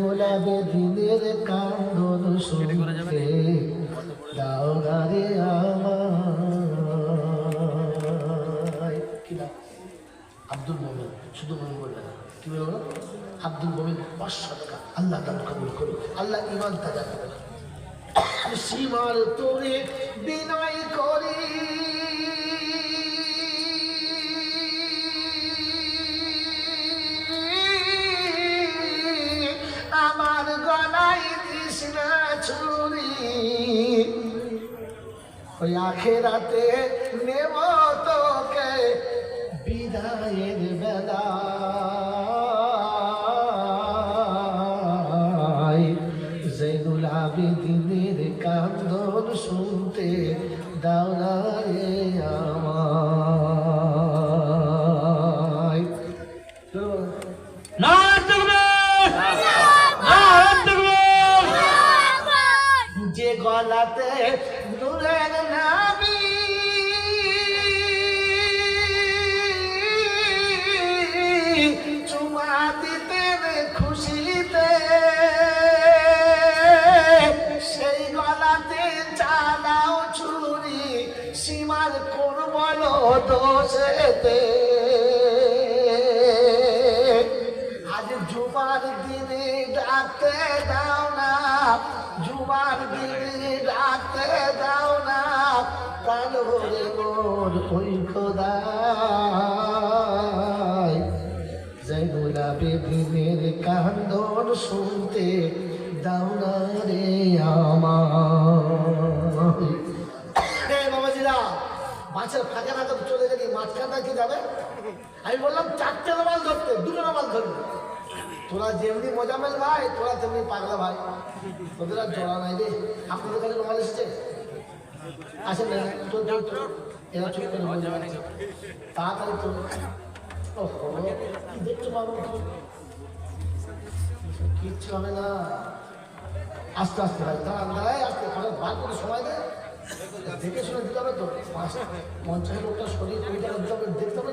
গোলাপে দিনের কান্দন শুনতে। দাও আমায়। আব্দুল মোমিন শুধু বলবে না। কি বলব? আব্দুল মোমিন পাঁচশো টাকা আল্লাহ দান কবুল করুন আল্লাহ ইমান তাজা করুন সীমার তোরে বিনয় ছুরি ওই আখেরাতে নেব তোকে বিদায়ের বেলা। জৈনুল আবেদিনের কান্দন শুনতে দাও গলাতে নূরের নাবি চুমা দিতে খুশিতে, সেই গলাতে চালাও ছুরি সীমার করবল দোষেতে। আজ জুমার দিনে ডাকতে দাও না জুমার দিনে ডাকতে দাও না কাল ভরে মোর ওই খোদায় জয় গোলাপে দিনের কান্দন শুনতে দাও না রে আমার বাবাজিরা, মাছের ফাঁকে ফাঁকে চলে গেলি মাঝখানটা কি যাবে? আমি বললাম, চারটে রমাল ধরতে, দুটো রমাল ধরবে। তোরা যেমনি মজামেল ভাই, তোরা তেমনি পাগলা ভাই। তোদের আর জড়া নাই রে। আপনাদের কাছে রমাল এসেছে? বাবু? কিচ্ছু হবে না। আস্তে আস্তে ভাই, দাঁড়ান দাঁড়ায় আস্তে, করে সময় দেখে শুনে দিতে হবে তো। পঞ্চাশ লোকটা শরীর দিতে হবে দেখতে হবে?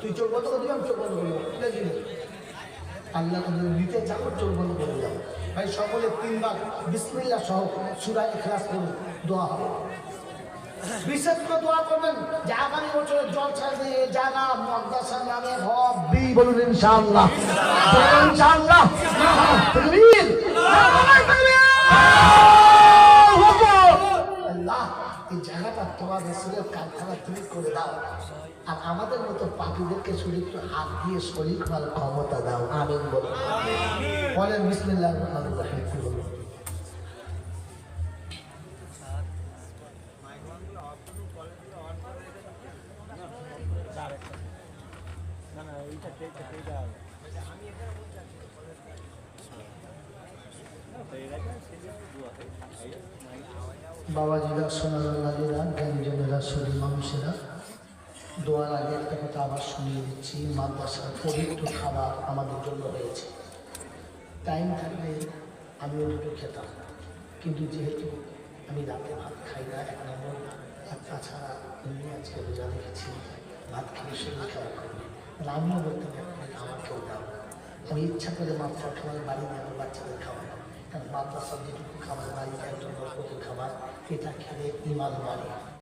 তুই চোখ বন্ধ করে আমি চোখ বন্ধ করব আল্লাহ নিতে যাব চোখ বন্ধ করে যাব ভাই, সকলে তিনবার বিসমিল্লা সহ সুরা এখলাস করুন দোয়া হবে। বিশেষ করে দোয়া করবেন, যে আগামী বছরে জল ছাড়বে এ জায়গা মাদ্রাসার নামে হবি বলুন ইনশাআল্লাহ। ইনশাআল্লাহ। দাও আর আমাদের মতো পাখিদেরকে শুধু একটু হাত দিয়ে শরীর করার ক্ষমতা দাও আমিন বলো বলেন বিসমিল্লাহ রহমানির রহিম বলুন। বাবাজিরা জ্ঞানীজনেরা শরীর মানুষেরা দোয়ার আগে একটা কথা আবার শুনিয়ে দিচ্ছি। মাদ্রাসার পবিত্র খাবার আমাদের জন্য রয়েছে। টাইম থাকলে আমিও দুটো খেতাম। কিন্তু যেহেতু আমি রাতে ভাত খাই না, এক নম্বর আর তাছাড়া এমনি আজকে রোজা রেখেছি, ভাত খেয়ে শরীর খারাপ করবে। আমিও বলতে পারি আমাকেও দাও আমি ইচ্ছা করে মাত্রা খাবার বাড়িতে আমার বাচ্চাদের খাওয়াই। কারণ মাদ্রাসার যেটুকু খাবার বাড়িতে একজন বড় খাবার, এটা খেলে ইমান বাড়ে।